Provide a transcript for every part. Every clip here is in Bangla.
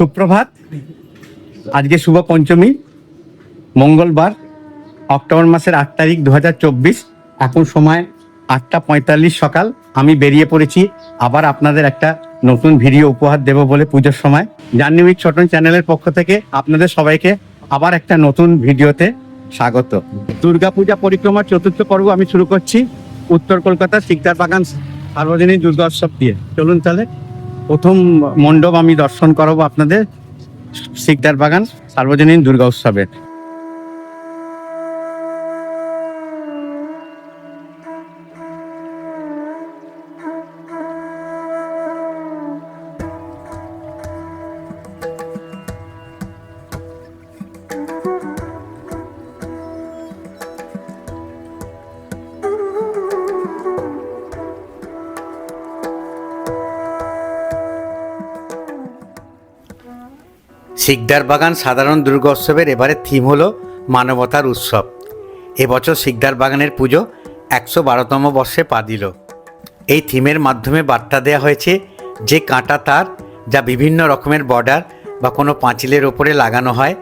সুপ্রভাত। আজকে শুভ পঞ্চমী। মঙ্গলবার, অক্টোবর মাসের আট তারিখ দু এখন সময় আটটা পঁয়তাল্লিশ সকাল। আমি বেরিয়ে পড়েছি। আবার আপনাদের একটা নতুন ভিডিও উপহার দেব বলে পুজোর সময়। জার্নি ছোটন চ্যানেলের পক্ষ থেকে আপনাদের সবাইকে আবার একটা নতুন ভিডিওতে স্বাগত। দুর্গাপূজা পরিক্রমার চতুর্থ পর্ব আমি শুরু করছি। উত্তর কলকাতার শিকদার বাগান সার্বজনীন দুর্গোৎসব দিয়ে। চলুন তাহলে প্রথম মণ্ডপ আমি দর্শন করাবো আপনাদের শিকদার বাগান সার্বজনীন দুর্গা উৎসবের। শিকদার বাগান সাধারণ দুর্গোৎসবের এবারে থিম হলো মানবতার উৎসব। এবছর শিকদার বাগানের পুজো একশো বারোতম বর্ষে পা দিল। এই থিমের মাধ্যমে বার্তা দেওয়া হয়েছে যে কাঁটা তার যা বিভিন্ন রকমের বর্ডার বা কোনো পাঁচিলের ওপরে লাগানো হয়,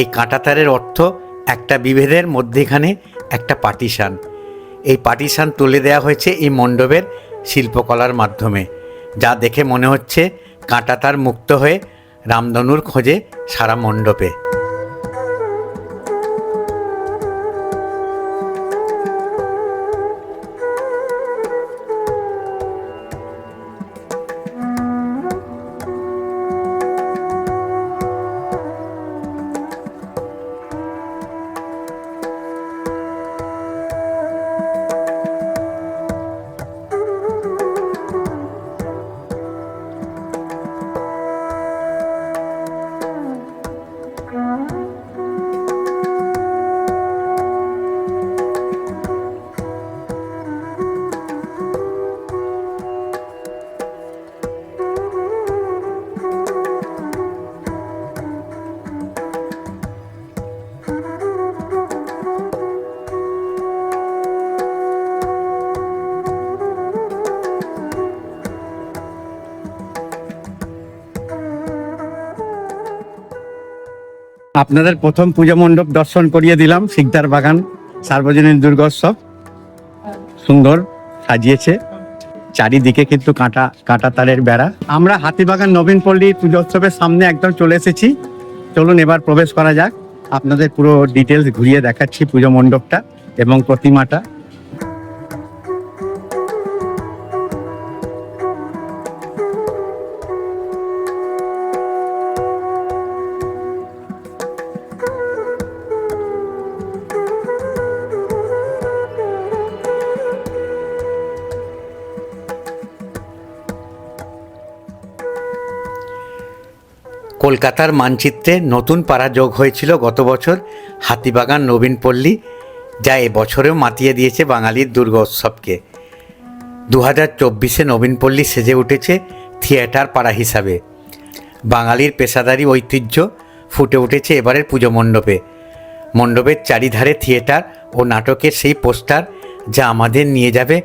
এই কাঁটা তারের অর্থ একটা বিভেদের মধ্যেখানে একটা পার্টিশান এই পার্টিশান তুলে দেওয়া হয়েছে এই মণ্ডপের শিল্পকলার মাধ্যমে, যা দেখে মনে হচ্ছে কাঁটা তার মুক্ত হয়ে রামধনুর খোঁজে সারা মণ্ডপে। আপনাদের প্রথম পূজা মণ্ডপ দর্শন করিয়ে দিলাম, শিকদার বাগান, সার্বজনীন দুর্গোৎসব। সুন্দর সাজিয়েছে। চারিদিকে কিন্তু কাঁটা কাঁটা তারের বেড়া। আমরা হাতিবাগান নবীন পল্লী পুজোৎসবের সামনে একদম চলে এসেছি। চলুন এবার প্রবেশ করা যাক। আপনাদের পুরো ডিটেলস ঘুরিয়ে দেখাচ্ছি পুজো মণ্ডপটা এবং প্রতিমাটা। কলকাতার মানচিত্রে নতুন পাড়া যোগ হয়েছিল গত বছর হাতিবাগান নবীনপল্লী যা এবছরেও মাতিয়ে দিয়েছে বাঙালির দুর্গোৎসবকে। দু হাজার চব্বিশে নবীনপল্লী সেজে উঠেছে থিয়েটার পাড়া হিসাবে। বাঙালির পেশাদারি ঐতিহ্য ফুটে উঠেছে এবারের পুজো মণ্ডপে। মণ্ডপের চারিধারে থিয়েটার ও নাটকের সেই পোস্টার যা আমাদের নিয়ে যাবে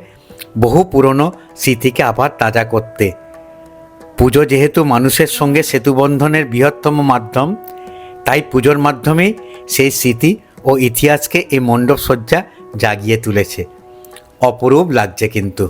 বহু পুরনো স্মৃতিকে আবার তাজা করতে। পুজো যেহেতু মানুষের সঙ্গে সেতুবন্ধনের বৃহত্তম মাধ্যম, তাই পুজোর মাধ্যমেই সেই স্মৃতি ও ইতিহাসকে এই মণ্ডপসজ্জা জাগিয়ে তুলেছে। অপরূপ লাগছে কিন্তু।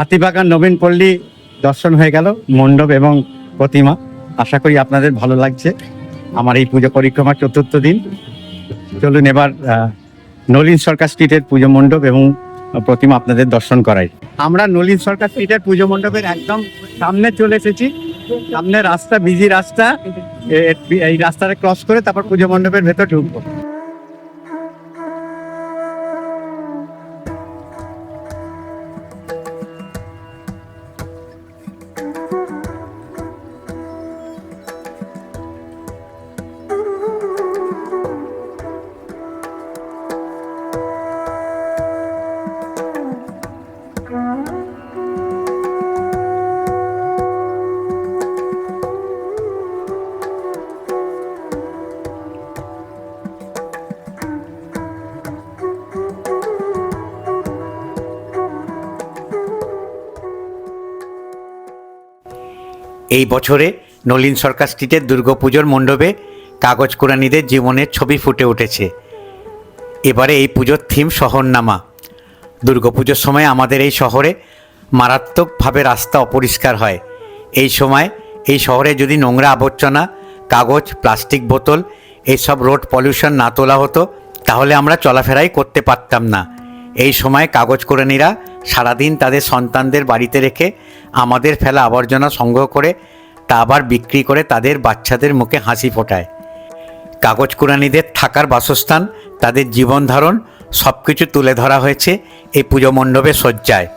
হাতিবাগান নবীন পল্লী দর্শন হয়ে গেল, মণ্ডপ এবং প্রতিমা। আশা করি আপনাদের ভালো লাগছে। আমার এই পুজো পরিক্রমার চতুর্থ দিন। চলুন এবার নলিন সরকার স্ট্রিটের পুজো মণ্ডপ এবং প্রতিমা আপনাদের দর্শন করাই। আমরা নলিন সরকার স্ট্রিটের পুজো মণ্ডপের একদম সামনে চলে এসেছি। সামনে রাস্তা বিজি রাস্তা। এই রাস্তাটা ক্রস করে তারপর পুজো মণ্ডপের ভেতর ঢুকবো। এই বছরে নলিন সরকার স্ট্রিটের দুর্গাপুজোর মণ্ডপে কাগজ কোরআনীদের জীবনের ছবি ফুটে উঠেছে। এবারে এই পুজোর থিম শহরনামা। দুর্গাপুজোর সময় আমাদের এই শহরে মারাত্মকভাবে রাস্তা অপরিষ্কার হয়। এই সময় এই শহরে যদি নোংরা আবর্জনা, কাগজ, প্লাস্টিক বোতল এইসব রোড পলিউশন না তোলা হতো, তাহলে আমরা চলাফেরাই করতে পারতাম না। এই সময় কাগজ কোরআনীরা সারাদিন তাদের সন্তানদের বাড়িতে রেখে আমাদের ফেলা আবর্জনা সংগ্রহ করে তা আবার বিক্রি করে তাদের বাচ্চাদের মুখে হাসি ফোটায়। কাগজ কুরানিদের থাকার বাসস্থান, তাদের জীবন ধারণ সব কিছু তুলে ধরা হয়েছে এই পুজো মণ্ডপে সজ্জায়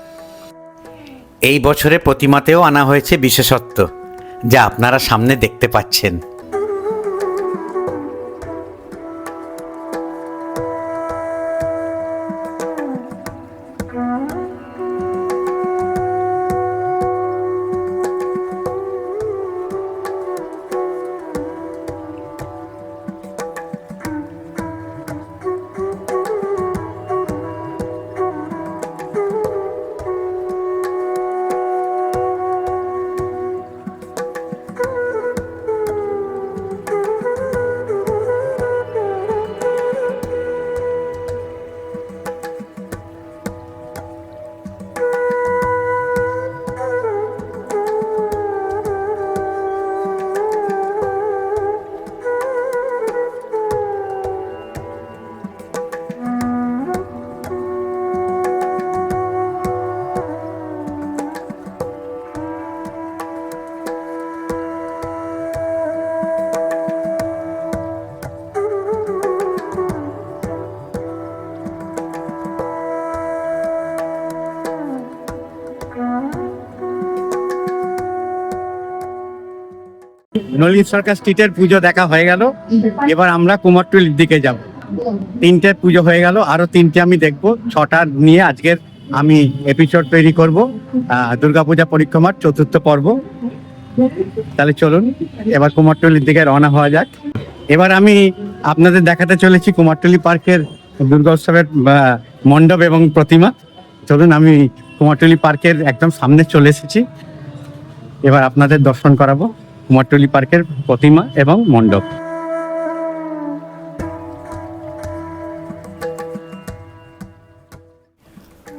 এই বছরে প্রতিমাতেও আনা হয়েছে বিশেষত্ব, যা আপনারা সামনে দেখতে পাচ্ছেন। নলিন সরকার স্ট্রিটের পুজো দেখা হয়ে গেল। এবার আমরা কুমারটুলির দিকে যাব। তিনটে পুজো হয়ে গেল। আরও তিনটে আমি দেখব। ছটা নিয়ে আজকের আমি এপিসোড তৈরি করব। দুর্গাপূজা পরিক্রমার চতুর্থ পর্ব। তাহলে চলুন, এবার কুমারটুলির দিকে রওনা হওয়া যাক। এবার আমি আপনাদের দেখাতে চলেছি কুমারটুলি পার্কের দুর্গা উৎসবের মণ্ডপ এবং প্রতিমা। চলুন, আমি কুমারটুলি পার্কের একদম সামনে চলে এসেছি। এবার আপনাদের দর্শন করাবো। কুমারটুলি পার্কের প্রতিমা এবং মণ্ডপ।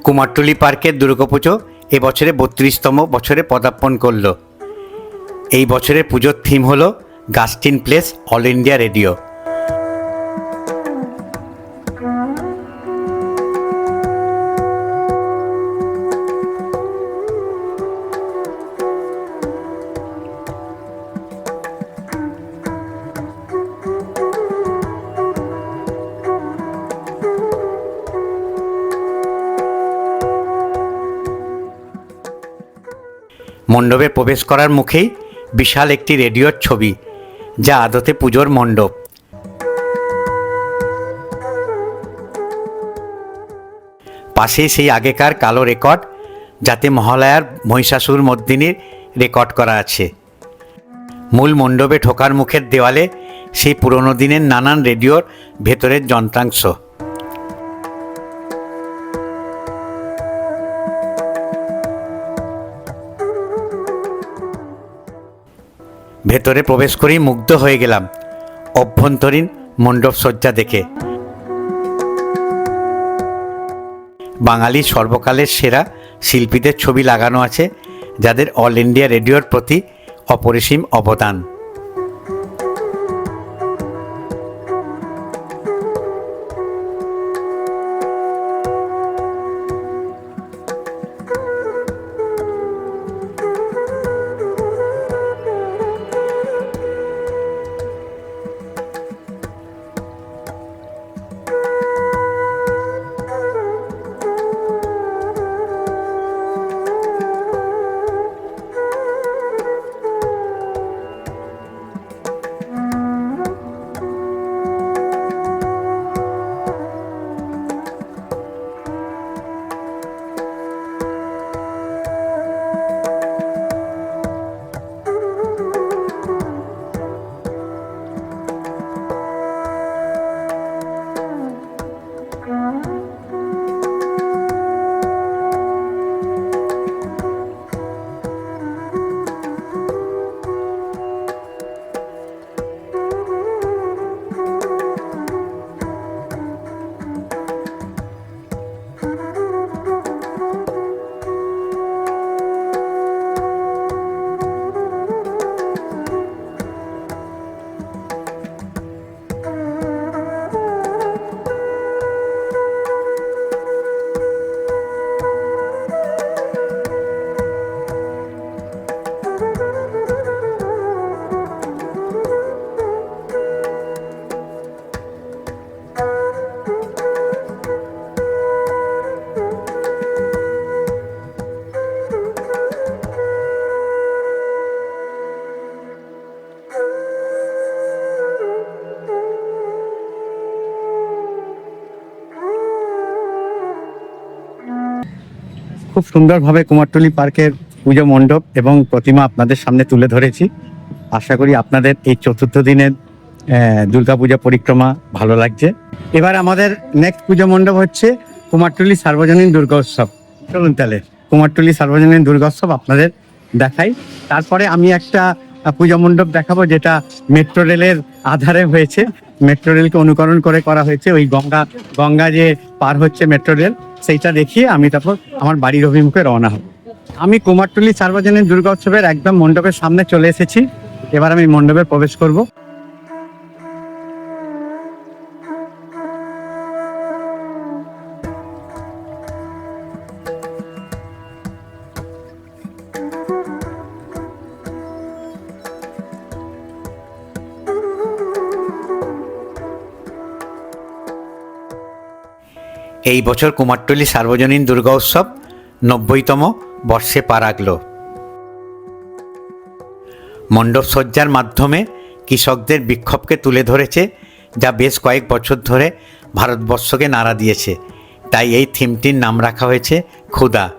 কুমারটুলি পার্কের দুর্গাপুজো এবছরে বত্রিশতম বছরে পদার্পণ করল। এই বছরের পুজোর থিম হল Garstin Place All India Radio. মণ্ডপে প্রবেশ করার মুখেই বিশাল একটি রেডিওর ছবি, যা আদতে পুজোর মণ্ডপ। পাশেই সেই আগেকার কালো রেকর্ড, যাতে মহালয়ার মহিষাসুর মর্দিনীর রেকর্ড করা আছে। মূল মণ্ডপে ঢোকার মুখের দেওয়ালে সেই পুরনো দিনের নানান রেডিওর ভেতরের যন্ত্রাংশ। ভেতরে প্রবেশ করেই মুগ্ধ হয়ে গেলাম। অভ্যন্তরীণ মণ্ডপ সজ্জা দেখে। বাঙালি সর্বকালের সেরা শিল্পীদের ছবি লাগানো আছে, যাদের অল ইন্ডিয়া রেডিওর প্রতি অপরিসীম অবদান। খুব সুন্দরভাবে কুমারটুলি পার্কের পুজো মণ্ডপ এবং প্রতিমা আপনাদের সামনে তুলে ধরেছি। আশা করি আপনাদের এই চতুর্থ দিনের দুর্গাপূজা পরিক্রমা ভালো লাগছে। এবার আমাদের নেক্সট পুজো মণ্ডপ হচ্ছে কুমারটুলি সার্বজনীন দুর্গা উৎসব। চলুন তাহলে, কুমারটুলি সার্বজনীন দুর্গা উৎসব আপনাদের দেখাই। তারপরে আমি একটা পুজো মণ্ডপ দেখাবো যেটা মেট্রো রেলের আধারে হয়েছে। মেট্রো রেলকে অনুকরণ করে করা হয়েছে। ওই গঙ্গা গঙ্গা যে পার হচ্ছে মেট্রো রেল সেইটা দেখিয়ে আমি তারপর আমার বাড়ির অভিমুখে রওনা হব। আমি কুমারটুলি সার্বজনীন দুর্গা উৎসবের একদম মণ্ডপের সামনে চলে এসেছি। এবার আমি মণ্ডপে প্রবেশ করব। এই বছর কুমারটুলি সার্বজনীন দুর্গা উৎসব নব্বইতম বর্ষে পা রাখল। মণ্ডপ সজ্জার মাধ্যমে কৃষকদের বিক্ষোভকে তুলে ধরেছে যা বেশ কয়েক বছর ধরে ভারতবর্ষকে নাড়া দিয়েছে। তাই এই থিমটির নাম রাখা হয়েছে ক্ষুদা।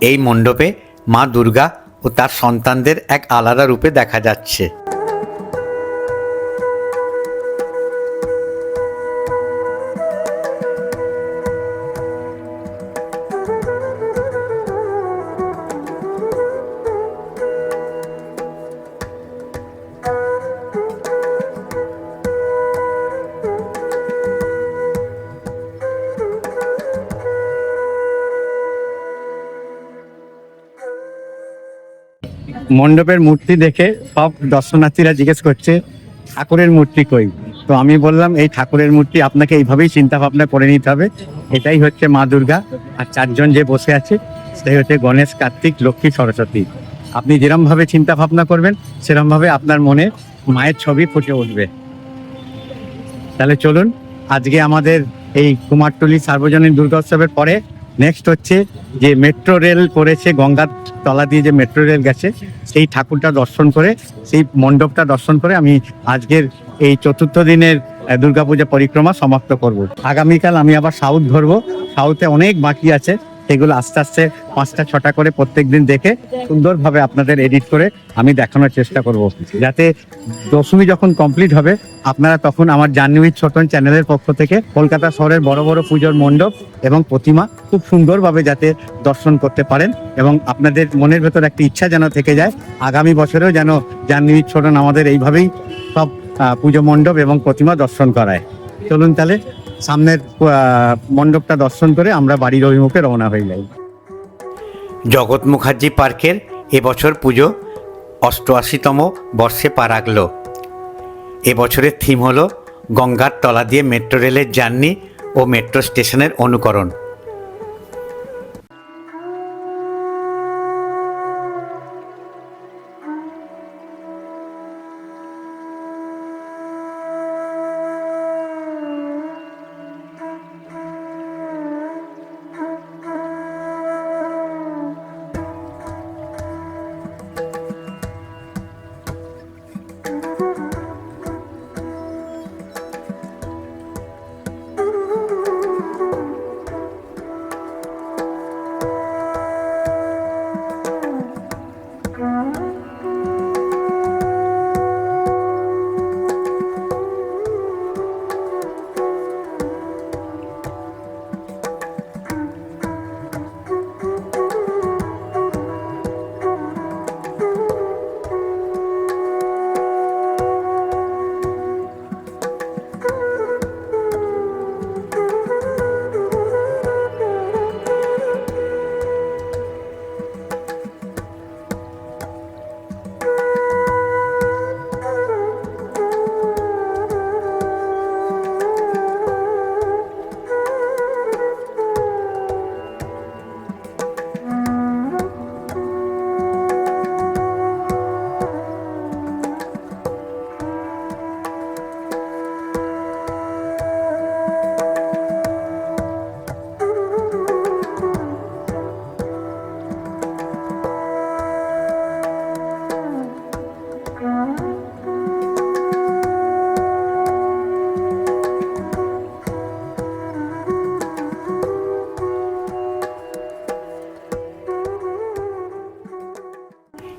এই মণ্ডপে মা দুর্গা ও তার সন্তানদের এক আলাদা রূপে দেখা যাচ্ছে। মণ্ডপের মূর্তি দেখে সব দর্শনার্থীরা জিজ্ঞেস করছে, ঠাকুরের মূর্তি কই? তো আমি বললাম, এই ঠাকুরের মূর্তি আপনাকে এইভাবেই চিন্তা ভাবনা করে নিতে হবে। এটাই হচ্ছে মা দুর্গা আর চারজন যে বসে আছে সেই হচ্ছে গণেশ, কার্তিক, লক্ষ্মী, সরস্বতী। আপনি যেরম ভাবে চিন্তা ভাবনা করবেন সেরম ভাবে আপনার মনে মায়ের ছবি ফুটে উঠবে। তাহলে চলুন, আজকে আমাদের এই কুমারটুলি সার্বজনীন দুর্গোৎসবের পরে নেক্সট হচ্ছে যে মেট্রো রেল করেছে, গঙ্গার তলা দিয়ে যে মেট্রো রেল গেছে, সেই ঠাকুরটা দর্শন করে, সেই মণ্ডপটা দর্শন করে আমি আজকের এই চতুর্থ দিনের দুর্গাপূজা পরিক্রমা সমাপ্ত করব। আগামীকাল আমি আবার সাউথ ধরবো। সাউথে অনেক বাকি আছে। সেগুলো আস্তে আস্তে পাঁচটা, ছটা করে প্রত্যেক দিন দেখে সুন্দরভাবে আপনাদের এডিট করে আমি দেখানোর চেষ্টা করব। যাতে দশমী যখন কমপ্লিট হবে, আপনারা তখন আমার জাহ্নবী ছোটন চ্যানেলের পক্ষ থেকে কলকাতা শহরের বড় বড় পুজোর মণ্ডপ এবং প্রতিমা খুব সুন্দরভাবে যাতে দর্শন করতে পারেন এবং আপনাদের মনের ভেতর একটা ইচ্ছা যেন থেকে যায়, আগামী বছরেও যেন জাহ্নবী ছোটন আমাদের এইভাবেই সব পুজো মণ্ডপ এবং প্রতিমা দর্শন করায়। চলুন তাহলে সামনের মণ্ডপটা দর্শন করে আমরা বাড়ির অভিমুখে রওনা হয়ে যাই। জগৎ মুখার্জি পার্কের এবছর পুজো অষ্টআশিতম বর্ষে পা রাখল। এবছরের থিম হলো গঙ্গার তলা দিয়ে মেট্রো রেলের জার্নি ও মেট্রো স্টেশনের অনুকরণ।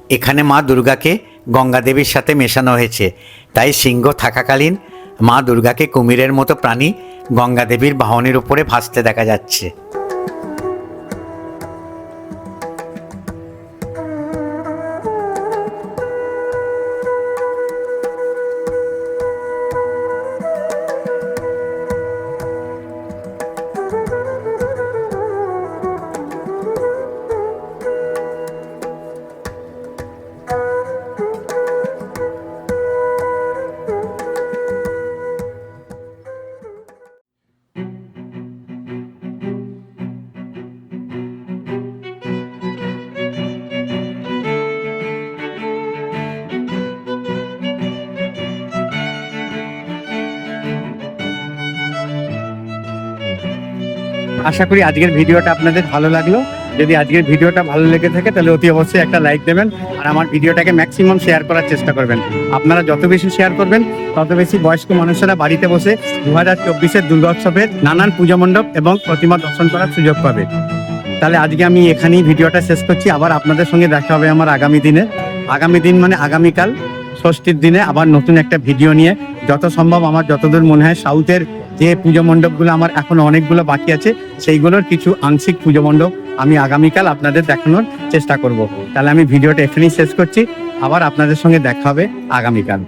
এখানে মা দুর্গাকে গঙ্গাদেবীর সাথে মেশানো হয়েছে। তাই সিংহ থাকাকালীন মা দুর্গাকে কুমিরের মতো প্রাণী গঙ্গাদেবীর বাহনের উপরে ভাসতে দেখা যাচ্ছে। আশা করি আজকের ভিডিওটা আপনাদের ভালো লাগল। যদি আজকের ভিডিওটা ভালো লেগে থাকে, তাহলে অতি অবশ্যই একটা লাইক দেবেন আর আমার ভিডিওটাকে ম্যাক্সিমাম শেয়ার করার চেষ্টা করবেন। আপনারা যত বেশি শেয়ার করবেন, তত বেশি বয়স্ক মানুষেরা বাড়িতে বসে দু হাজার চব্বিশের দুর্গোৎসবের নানান পুজো মণ্ডপ এবং প্রতিমা দর্শন করার সুযোগ পাবে। তাহলে আজকে আমি এখানেই ভিডিওটা শেষ করছি। আবার আপনাদের সঙ্গে দেখা হবে আমার আগামী দিনে। আগামী দিন মানে আগামীকাল, ষষ্ঠীর দিনে আবার নতুন একটা ভিডিও নিয়ে। যত সম্ভব আমার যতদূর মনে হয় সাউথের যে পুজো মণ্ডপগুলো আমার এখন অনেকগুলো বাকি আছে, সেইগুলোর কিছু আংশিক পুজো মণ্ডপ আমি আগামীকাল আপনাদের দেখানোর চেষ্টা করব। তাহলে আমি ভিডিওটা এখানেই শেষ করছি। আবার আপনাদের সঙ্গে দেখা হবে আগামীকাল।